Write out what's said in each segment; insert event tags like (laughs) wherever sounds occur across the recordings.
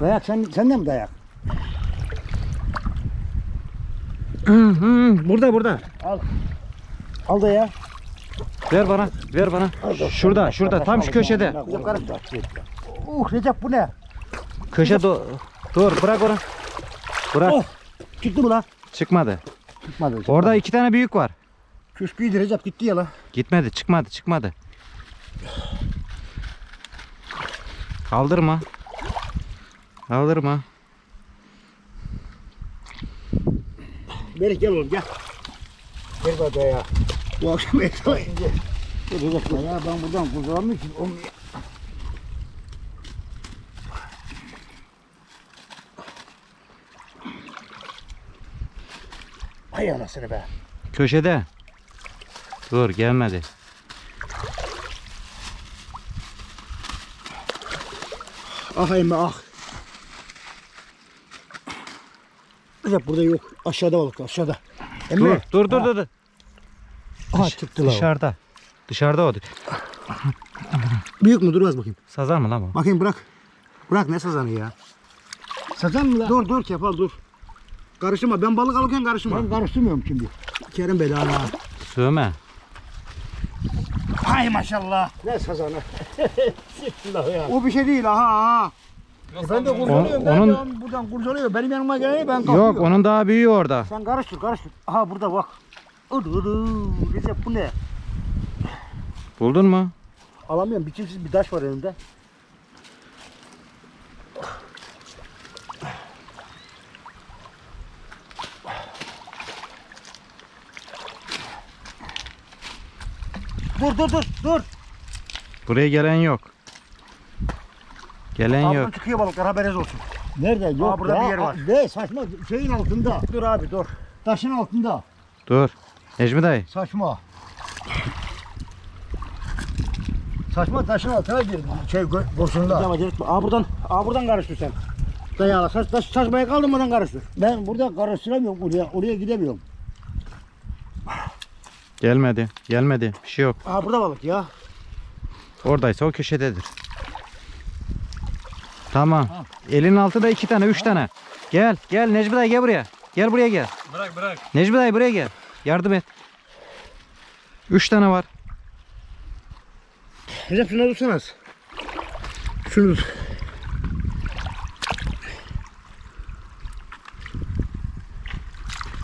Dayak sen, senden mi dayak? Burada burada. Al. Al da ya. Ver bana. Ver bana. Şurada şurada tam şu köşede. Recep karıştı. Uh Recep bu ne? Köşe do Dur bırak onu. Bırak. Oh. Çıktı mı lan? Çıkmadı. Çıkmadı. Recep. Orada iki tane büyük var. Küsküydü Recep gitti ya la. Gitmedi çıkmadı çıkmadı. Kaldırma. Kaldırma. Melih gel oğlum gel. Gel bak ya. Bu akşam ekran ince. Gel ya. ya ben buradan kurtulamıyorum ki. Olmuyor. Hay anasını be. Köşede. Dur gelmedi. Ah emme ah. Recep burada yok. Aşağıda balık aşağıda. Dur Emre. dur dur dur. dur. Aha çıktı la. o. Dışarıda. Dışarıda o. Büyük mü? Dur az bakayım. Sazan mı lan bu? Bakayım bırak. Bırak ne sazanı ya? Sazan mı lan? Dur dur Kefal dur. Karıştırma. Ben balık alırken karıştırma. Ben karıştırmıyorum şimdi. Kerim bedava. Sövme. Hay maşallah. Ne sazanı? (laughs) o bir şey değil aha aha. E ben de kurcalıyorum. Ben onun- de buradan kurcalıyorum. Benim yanıma geleni ben kalkıyorum. Yok onun daha büyüğü orada. Sen karıştır karıştır. Aha burada bak. Udu udu. Recep bu ne? Buldun mu? Alamıyorum. Biçimsiz bir taş var elimde. Dur dur dur dur. Buraya gelen yok. Gelen Ablam yok. çıkıyor balıklar haberiniz olsun. Nerede? Yok Aa, burada ya. bir yer var. Ne saçma şeyin altında. Dur abi dur. Taşın altında. Dur. Necmi dayı. Saçma. Saçma taşın altına girdi. Şey boşunda. Aa buradan, aa buradan karıştır sen. Dayağı saç, saç, saçmaya kaldırmadan karıştır. Ben burada karıştıramıyorum oraya. Oraya gidemiyorum. Gelmedi. Gelmedi. Bir şey yok. Aa burada balık ya. Oradaysa o köşededir. Tamam. Elin altında iki tane, üç tane. Gel, gel Necmi dayı gel buraya. Gel buraya gel. Bırak bırak. Necmi dayı buraya gel. Yardım et. Üç tane var. Recep şunu tutsana az. Şunu tut.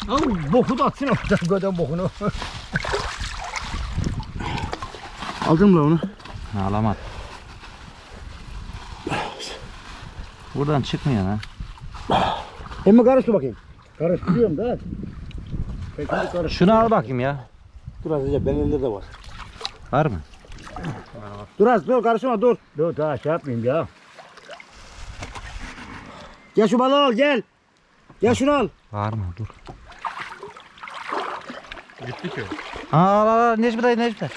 Al boku da atsın orada göden bokunu. Aldın mı onu? Ağlamat. Buradan çıkmıyor ha. Emmi karıştır bakayım. Karıştırıyorum da. Peki karış. Şunu al bakayım ya. Dur az Recep benim elimde de var. Var mı? Dur az dur karıştırma dur. Dur daha şey yapmayayım ya. Gel şu balığı al gel. Gel şunu al. Var mı? Dur. Gitti ki. Al al al Necmi dayı Necmi dayı.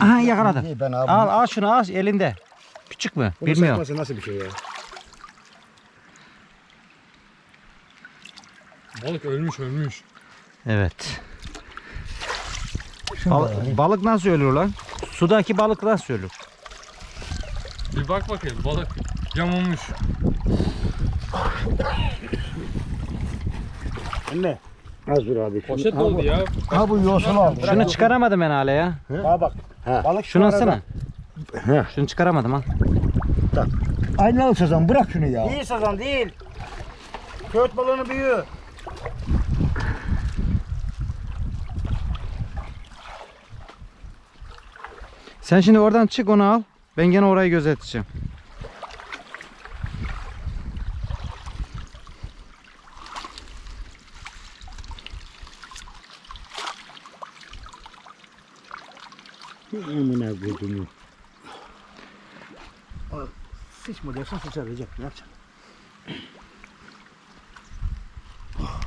Aha yakaladı. İyi, Ben abi. Al al şunu al elinde. Küçük mü? Bunu Bilmiyorum. nasıl bir şey ya? Balık ölmüş ölmüş. Evet. Bal- balık nasıl ölür lan? Sudaki balık nasıl ölür? Bir bak bakayım balık yamulmuş. Emmi. Az dur abi. Poşet Ha, oldu bu- ya. Ha bu yosun aldı. Şunu çıkaramadım ben hala ya. Ha bak. Balık şu Şunu alsana. He. Şunu çıkaramadım al. Aynı al sazan bırak şunu ya. Değil sazan değil. Köğüt balığının büyüğü. Sen şimdi oradan çık onu al. Ben gene orayı gözeteceğim. Amına koydum. Sıçma dersen Recep. Ne yapacaksın?